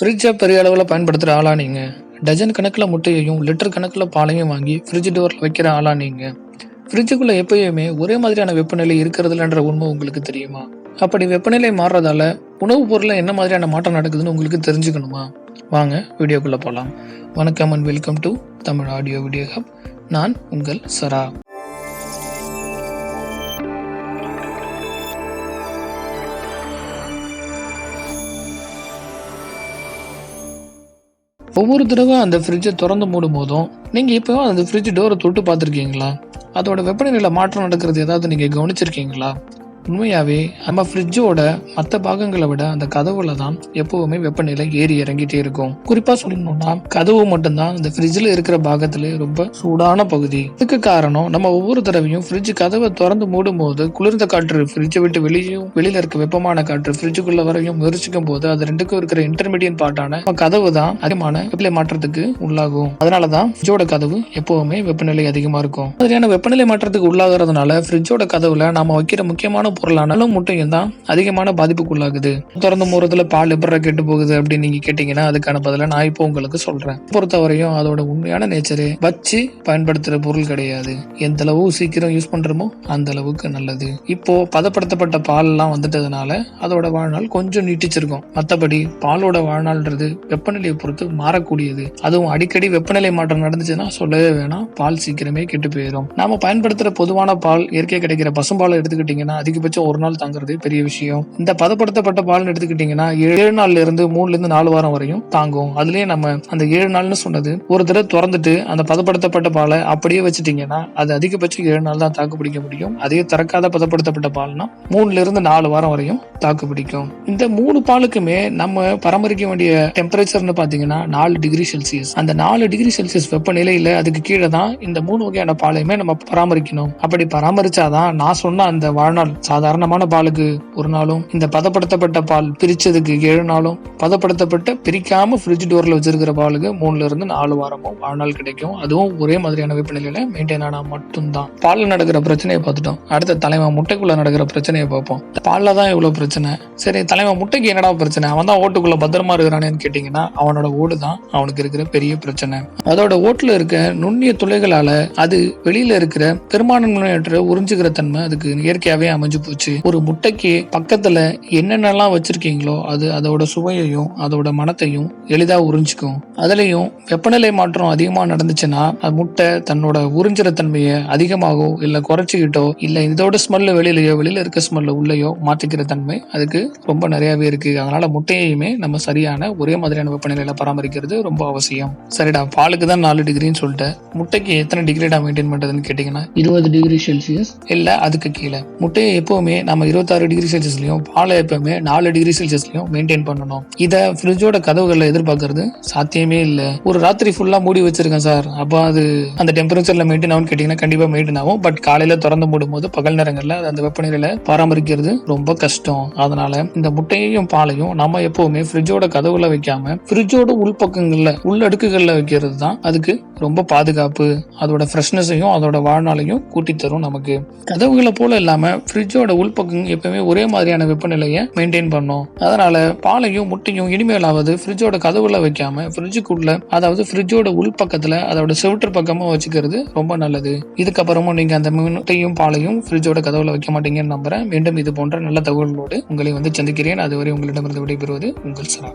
ஃப்ரிட்ஜை பெரிய அளவில் பயன்படுத்துகிற ஆளா நீங்கள் டஜன் கணக்கில் முட்டையையும் லிட்டர் கணக்கில் பாலையும் வாங்கி ஃப்ரிட்ஜ் டோரில் வைக்கிற ஆளா நீங்கள் ஃப்ரிட்ஜுக்குள்ளே எப்பயுமே ஒரே மாதிரியான வெப்பநிலை இருக்கிறதுலன்ற உண்மை உங்களுக்கு தெரியுமா? அப்படி வெப்பநிலை மாறுறதால உணவுப் பொருளில் என்ன மாதிரியான மாற்றம் நடக்குதுன்னு உங்களுக்கு தெரிஞ்சுக்கணுமா? வாங்க வீடியோக்குள்ளே போகலாம் வணக்கம் and welcome to Tamil audio video hub நான் உங்கள் சரா. ஒவ்வொரு தடவை அந்த ஃப்ரிட்ஜை திறந்து மூடும் போதும் நீங்கள் இப்போ அந்த ஃப்ரிட்ஜ் டோரை தொட்டு பார்த்துருக்கீங்களா? அதோட வெப்பநிலையில் மாற்றம் நடக்கிறது ஏதாவது நீங்கள் கவனிச்சிருக்கீங்களா? உண்மையாகவே நம்ம ஃப்ரிட்ஜோட மற்ற பாகங்களை விட அந்த கதவுல தான் எப்பவுமே வெப்பநிலை ஏறி இறங்கிட்டே இருக்கும். குறிப்பா சொல்லணும்னா கதவு மட்டும்தான் இந்த ஃப்ரிட்ஜில் இருக்கிற பாகத்துல ரொம்ப சூடான பகுதி. இதுக்கு காரணம் நம்ம ஒவ்வொரு தடவையும் ஃப்ரிட்ஜ் கதவை திறந்து மூடும் போது குளிர்ந்த காற்று ஃப்ரிட்ஜை விட்டு வெளியும் வெளியில இருக்க வெப்பமான காற்று ஃப்ரிட்ஜுக்குள்ள வரையும் முயற்சிக்கும் போது அது ரெண்டுக்கும் இருக்கிற இன்டர்மீடியட் பார்ட்டான கதவு தான் அதிகமான வெப்பநிலை மாற்றத்துக்கு உள்ளாகும். அதனாலதான் ஃப்ரிட்ஜோட கதவு எப்பவுமே வெப்பநிலை அதிகமா இருக்கும். மாதிரியான வெப்பநிலை மாற்றத்துக்கு உள்ளாகிறதுனால ஃப்ரிட்ஜோட கதவுல நாம வைக்கிற முக்கியமான பொருளானாலும் முட்டையும் தான் அதிகமான பாதிப்புக்குள்ளாகுது. திறந்த மூரத்தில் பால் எப்படி கெட்டு போகுது அப்படின்னு நீங்க கேட்டீங்கன்னா அதுக்கான பதில நான் இப்போ உங்களுக்கு சொல்றேன். பொறுத்தவரையும் அதோட உண்மையான நேச்சரு வச்சு பயன்படுத்துற பொருள் கிடையாது. எந்த அளவு சீக்கிரம் யூஸ் பண்றோமோ அந்த அளவுக்கு நல்லது. இப்போ பதப்படுத்தப்பட்ட பால் எல்லாம் வந்துட்டதுனால அதோட வாழ்நாள் கொஞ்சம் நீட்டிச்சிருக்கும். மத்தபடி பாலோட வாழ்நாள்ன்றது வெப்பநிலையை பொறுத்து மாறக்கூடியது. அதுவும் அடிக்கடி வெப்பநிலை மாற்றம் நடந்துச்சுன்னா சொல்லவே வேணாம் பால் சீக்கிரமே கெட்டு போயிடும் நாம பயன்படுத்துற பொதுவான பால் இயற்கை கிடைக்கிற பசும்பாலை எடுத்துக்கிட்டீங்கன்னா அதிகபட்சம் ஒரு நாள் தாங்குறது பெரிய விஷயம். இந்த பதப்படுத்தப்பட்ட பால்னு எடுத்துக்கிட்டீங்கன்னா ஏழு நாள்ல இருந்து மூணுல இருந்து நாலு வாரம் வரையும் தாங்கும். அதுலயே நம்ம அந்த ஏழு நாள்னு சொன்னது ஒரு தடவை திறந்துட்டு அந்த பதப்படுத்தப்பட்ட பாலை அப்படியே வச்சுட்டீங்கன்னா அது அதிகபட்சம் ஏழு நாள் தான் தாக்கு பிடிக்க முடியும். அதே திறக்காத பதப்படுத்தப்பட்ட பால்னா மூணுல இருந்து நாலு வாரம் வரையும் தாக்கு பிடிக்கும். இந்த மூணு பாலுக்குமே நம்ம பராமரிக்க வேண்டிய டெம்பரேச்சர்னு பாத்தீங்கன்னா நாலு டிகிரி செல்சியஸ். அந்த நாலு டிகிரி செல்சியஸ் வெப்பநிலையில அதுக்கு கீழே தான் இந்த மூணு வகையான பாலையுமே நம்ம பராமரிக்கணும். அப்படி பராமரிச்சாதான் நான் சொன்ன அந்த வாழ்நாள் சாதாரணமான பாலுக்கு ஒரு நாளும் இந்த பதப்படுத்தப்பட்ட பால் பிரிச்சதுக்கு ஏழு நாளும் பதப்படுத்தப்பட்ட பிரிக்காம ஃப்ரிட்ஜ் டோர்ல வச்சிருக்கிற பாலுக்கு மூணுல இருந்து நாலு வாரமும் வாழ்நாள் கிடைக்கும். அதுவும் ஒரே மாதிரியான வெப்பநிலையில மெயின்டைன் ஆனா மட்டும்தான். பால்ல நடக்கிற பிரச்சனையை பார்த்துட்டோம். அடுத்த தலைமை முட்டைக்குள்ள நடக்கிற பிரச்சனையை பார்ப்போம். பால்ல தான் இவ்வளவு பிரச்சனை. சரி தலைமை முட்டைக்கு என்னடா பிரச்சனை? அவன் தான் ஓட்டுக்குள்ள பத்திரமா இருக்கிறானேன்னு கேட்டீங்கன்னா அவனோட ஓடு தான் அவனுக்கு இருக்கிற பெரிய பிரச்சனை. அதோட ஓட்டுல இருக்க நுண்ணிய துளைகளால அது வெளியில இருக்கிற பெரும்பான்மையற்ற உறிஞ்சுக்கிற தன்மை அதுக்கு இயற்கையாவே அமைஞ்சு போச்சு. ஒரு முட்டைக்கு பக்கத்துல என்னென்னலாம் வச்சிருக்கீங்களோ அது அதோட சுவையையும் அதோட மனத்தையும் எளிதா உறிஞ்சிக்கும். அதுலயும் வெப்பநிலை மாற்றம் அதிகமா நடந்துச்சுன்னா அது முட்டை தன்னோட உறிஞ்சுற தன்மையை அதிகமாகவோ இல்ல குறைச்சிக்கிட்டோ இல்ல இதோட ஸ்மெல்ல வெளியிலயோ வெளியில இருக்க ஸ்மெல்ல உள்ளேயோ மாத்திக்கிற தன்மை அதுக்கு ரொம்ப நிறையவே இருக்கு. அதனால முட்டையையுமே நம்ம சரியான ஒரே மாதிரியான வெப்பநிலையில பராமரிக்கிறது ரொம்ப அவசியம். சரிடா பாலுக்கு தான் நாலு டிகிரின்னு சொல்லிட்டு முட்டைக்கு எத்தனை டிகிரிடா மெயின்டைன் பண்றதுன்னு கேட்டீங்கன்னா இருபது டிகிரி செல்சியஸ் இல்ல அதுக்கு கீழே. முட்டையை எப்பவுமே நம்ம இருபத்தாறு டிகிரி செல்சியஸ்லயும் பாலை எப்பவுமே நாலு டிகிரி செல்சியஸ்லயும் மெயின்டைன் பண்ணணும். இதை ஃப்ரிட்ஜோட கதவுகளில் எதிர்பார்க்கறது சாத்தியமே இல்லை. ஒரு ராத்திரி ஃபுல்லா மூடி வச்சிருக்கேன் சார். அப்போ அது அந்த டெம்பரேச்சர்ல மெயின்டைன் ஆகும் கேட்டீங்கன்னா கண்டிப்பா மெயின்டைன் ஆகும். பட் காலையில திறந்து மூடும் போது பகல் நேரங்களில் அந்த வெப்பநிலையில் பராமரிக்கிறது ரொம்ப கஷ்டம். அதனால இந்த முட்டையையும் பாலையும் நம்ம எப்பவுமே ஃப்ரிட்ஜோட கதவுல வைக்காம ஃப்ரிட்ஜோட உள்பக்கங்களில் உள்ளடுக்குகளில் வைக்கிறது தான் அதுக்கு ரொம்ப பாதுகாப்பு. அதோட ஃப்ரெஷ்னஸையும் அதோட வாழ்நாளையும் கூட்டி தரும் நமக்கு. கதவுகளை போல இல்லாம ஃப்ரிட்ஜோட உள்பக்கம் எப்பவுமே ஒரே மாதிரியான வெப்பநிலையை மெயின்டைன் பண்ணும். அதனால பாலையும் முட்டையும் இனிமேலாவது ஃப்ரிட்ஜோட கதவுல வைக்காம ஃப்ரிட்ஜுக்குள்ள அதாவது ஃப்ரிட்ஜோட உள்பக்கத்துல அதோட செவுற்று பக்கமும் வச்சுக்கிறது ரொம்ப நல்லது. இதுக்கப்புறமும் நீங்க அந்த முட்டையும் பாலையும் ஃப்ரிட்ஜோட கதவுல வைக்க மாட்டீங்கன்னு நம்புறேன். மீண்டும் இது போன்ற நல்ல தகவல்களோடு உங்களை வந்து சந்திக்கிறேன். அதுவரை உங்களிடமிருந்து விடைபெறுவது உங்கள் சரா.